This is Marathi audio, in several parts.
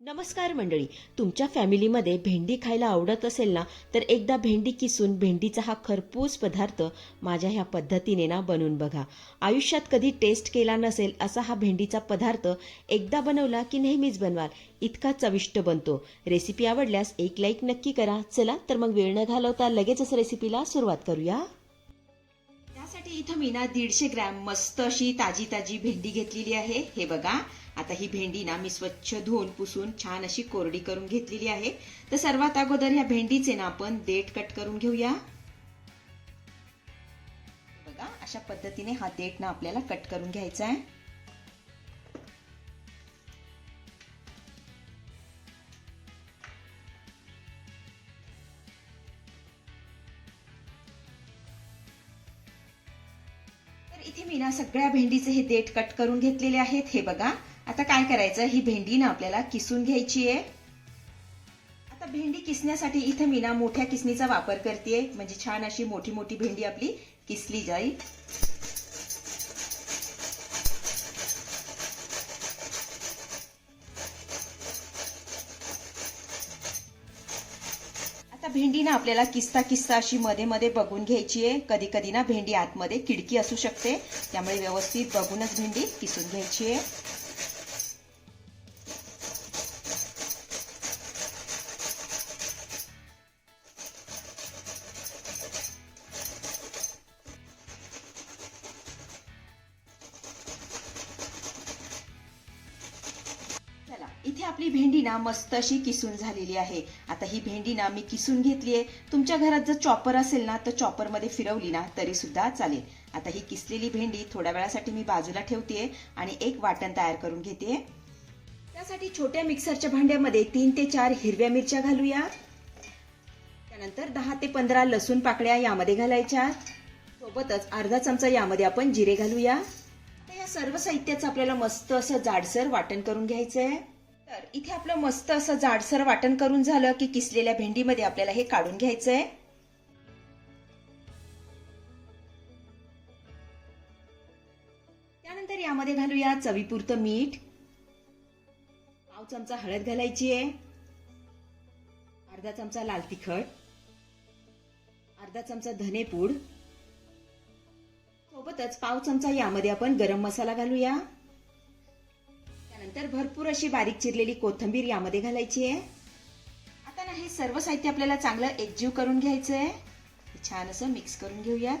नमस्कार मंडळी तुमच्या फॅमिलीमध्ये भेंडी खायला आवडत असेल ना तर एकदा भेंडी किसून भेंडीचा हा खरपूस पदार्थ माझ्या ह्या पद्धतीने ना बनवून बघा. आयुष्यात कधी टेस्ट केला नसेल असा हा भेंडीचा पदार्थ एकदा बनवला की नेहमीच बनवाल इतका चविष्ट बनतो. रेसिपी आवडल्यास एक लाईक नक्की करा. चला तर मग वेळ न घालवता लगेचच रेसिपीला सुरुवात करूया. त्यासाठी इथं मी ना दीडशे ग्रॅम मस्त अशी ताजी ताजी भेंडी घेतलेली आहे. हे बघा आता ही भेंडी ना मी स्वच्छ धुवून पुसून छान अशी कोरडी करून घेतलेली आहे. तर सर्वात अगोदर ह्या भेंडीचे ना आपण देठ कट करून घेऊया. बघा अशा पद्धतीने हा देठ ना आपल्याला कट करून घ्यायचा आहे. तर इथे मी ना सगळ्या भेंडीचे हे देठ कट करून घेतलेले आहेत. हे बघा आता काय करायचं? ही भेंडी ना आपल्याला किसून घ्यायची आहे. आता भेंडी किसण्यासाठी इथे मी ना मोठ्या किसणीचा वापर करते म्हणजे छान अशी मोठी मोठी भेंडी आपली किसली जाईल. आता भेंडी ना आपल्याला किस्ता किस्ता अशी मध्ये मध्ये बघून घ्यायची आहे. कधी कधी ना भेंडी आतमध्ये किडकी असू शकते. त्यामुळे व्यवस्थित बघूनच भेंडी किसून घ्यायची आहे. आपली भेंडी ना मस्त अशी किसून झालेली आहे. आता ही भेंडी ना मी किसून घेतली आहे. तुमच्या घरात जर चॉपर असेल ना तर चॉपरमध्ये फिरवली ना तरी सुद्धा चालेल. आता ही किसलेली भेंडी थोड्या वेळासाठी मी बाजूला ठेवते आणि एक वाटण तयार करून घेते त्यासाठी छोट्या मिक्सरच्या भांड्यामध्ये तीन ते चार हिरव्या मिरच्या घालूया. त्यानंतर दहा ते पंधरा लसूण पाकळ्या यामध्ये घालायच्या. सोबतच अर्धा चमचा यामध्ये आपण जिरे घालूया. या सर्व साहित्याचं आपल्याला मस्त असं जाडसर वाटण करून घ्यायचं आहे तर इथे आपलं मस्त असं जाडसर वाटण करून झालं की किसलेल्या भेंडीमध्ये आपल्याला हे काढून घ्यायचं आहे त्यानंतर यामध्ये घालूया चवीपुरतं मीठ. पाव चमचा हळद घालायची आहे. अर्धा चमचा लाल तिखट. अर्धा चमचा धनेपूड. सोबतच पाव चमचा यामध्ये आपण गरम मसाला घालूया. नंतर भरपूर अशी बारीक चिरलेली कोथिंबीर यामध्ये घालायची आहे. आता ना हे सर्व साहित्य आपल्याला चांगलं एकजीव करून घ्यायचं आहे छान असं मिक्स करून घेऊयात.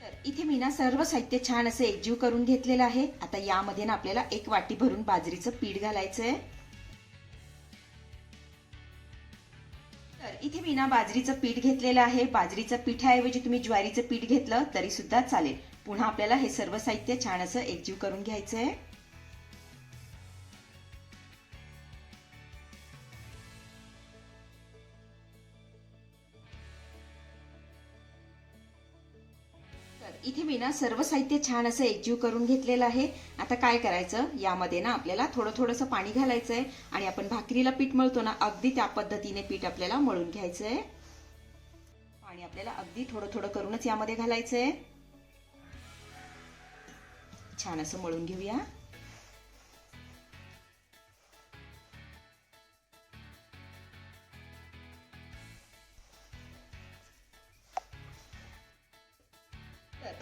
तर इथे मी ना सर्व साहित्य छान असं एकजीव करून घेतलेलं आहे. आता यामध्ये ना आपल्याला एक वाटी भरून बाजरीचं पीठ घालायचं आहे इथे मी ना बाजरीचं पीठ घेतलेलं आहे. बाजरीचं पिठाऐवजी तुम्ही ज्वारीचं पीठ घेतलं तरी सुद्धा चालेल. पुन्हा आपल्याला हे सर्व साहित्य छान असं एकजीव करून घ्यायचं आहे इथे मी ना सर्व साहित्य छान असं एकजीव करून घेतलेलं आहे. आता काय करायचं? यामध्ये ना आपल्याला थोडं थोडंसं पाणी घालायचं आहे आणि आपण भाकरीला पीठ मळतो ना अगदी त्या पद्धतीने पीठ आपल्याला मळून घ्यायचं आहे पाणी आपल्याला अगदी थोडं थोडं करूनच यामध्ये घालायचं आहे छान असं मळून घेऊया.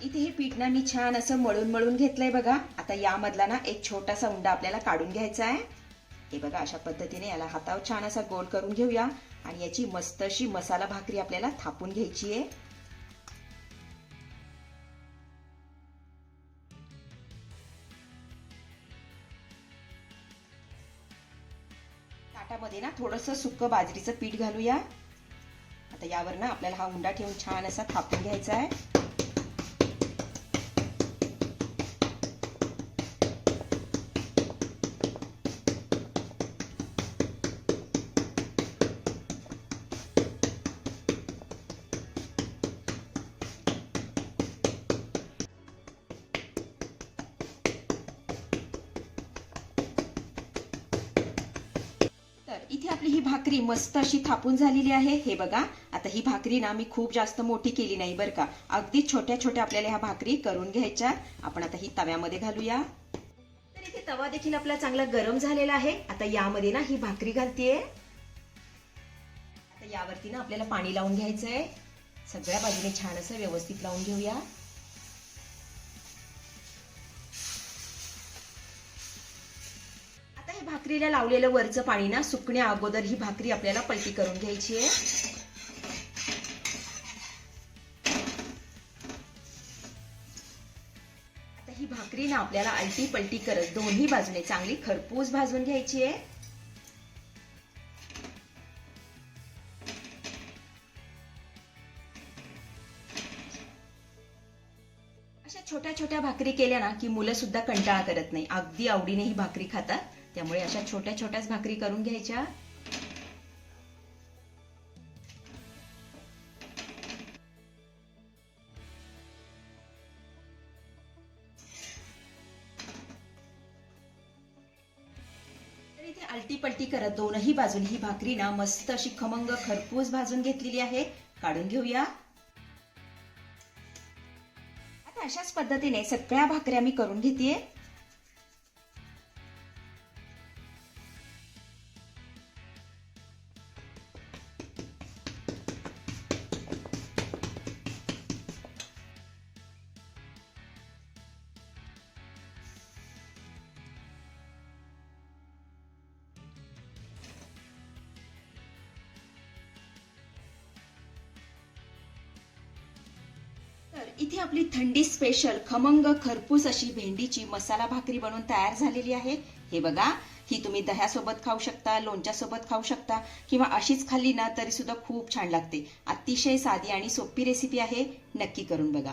इथे हे पीठ ना मी छान असं मळून मळून घेतलंय बघा. आता यामधला ना एक छोटासा उंडा आपल्याला काढून घ्यायचा आहे. हे बघा अशा पद्धतीने याला हातावर छान असा गोल करून घेऊया. आणि याची मस्त अशी मसाला भाकरी आपल्याला थापून घ्यायची आहे. ताटामध्ये ना थोडंसं सुक्क बाजरीचं पीठ घालूया. आता यावर ना आपल्याला हा उंडा ठेवून छान असा थापून घ्यायचा आहे. इथे आपली ही भाकरी मस्त अशी थापून झालेली आहे. हे बघा आता ही भाकरी ना मी खूप जास्त मोठी केली नाही बरं का. अगदी छोट्या छोट्या आपल्याला ह्या भाकरी करून घ्यायच्या. आपण आता ही तव्यामध्ये घालूया. तर इथे तवा देखील आपला चांगला गरम झालेला आहे. आता यामध्ये ना ही भाकरी घालतीये. आता यावरती ना आपल्याला पाणी लावून घ्यायचंय. सगळ्या बाजूने छान असं व्यवस्थित लावून घेऊया. आहे भाकरीला लावलेलं वरचं पाणी ना सुकण्या अगोदर ही भाकरी आपल्याला पलटी करून घ्यायची आहे. आता ही भाकरी ना आपल्याला अलटी पलटी करत दोन्ही बाजूने चांगली खरपूस भाजून घ्यायची आहे. अशा छोट्या छोट्या भाकरी केल्या ना की मुलं सुद्धा कंटाळा करत नाही. अगदी आवडीने ही भाकरी खातात. त्यामुळे अशा छोट्या छोट्याच भाकरी करून घ्यायच्या. इथे आलटी पलटी करत दोनही बाजून ही भाकरी ना मस्त अशी खमंग खरपूस भाजून घेतलेली आहे. काढून घेऊया. आता अशाच पद्धतीने सगळ्या भाकऱ्या मी करून घेतेय. इथे आपली थंडी स्पेशल खमंग खरपूस अशी भेंडीची मसाला भाकरी बनवून तयार झालेली आहे. हे बघा ही तुम्ही दह्यासोबत खाऊ शकता लोणच्यासोबत खाऊ शकता किंवा अशीच खाल्ली ना तरी सुद्धा खूप छान लागते. अतिशय साधी आणि सोपी रेसिपी आहे. नक्की करून बघा.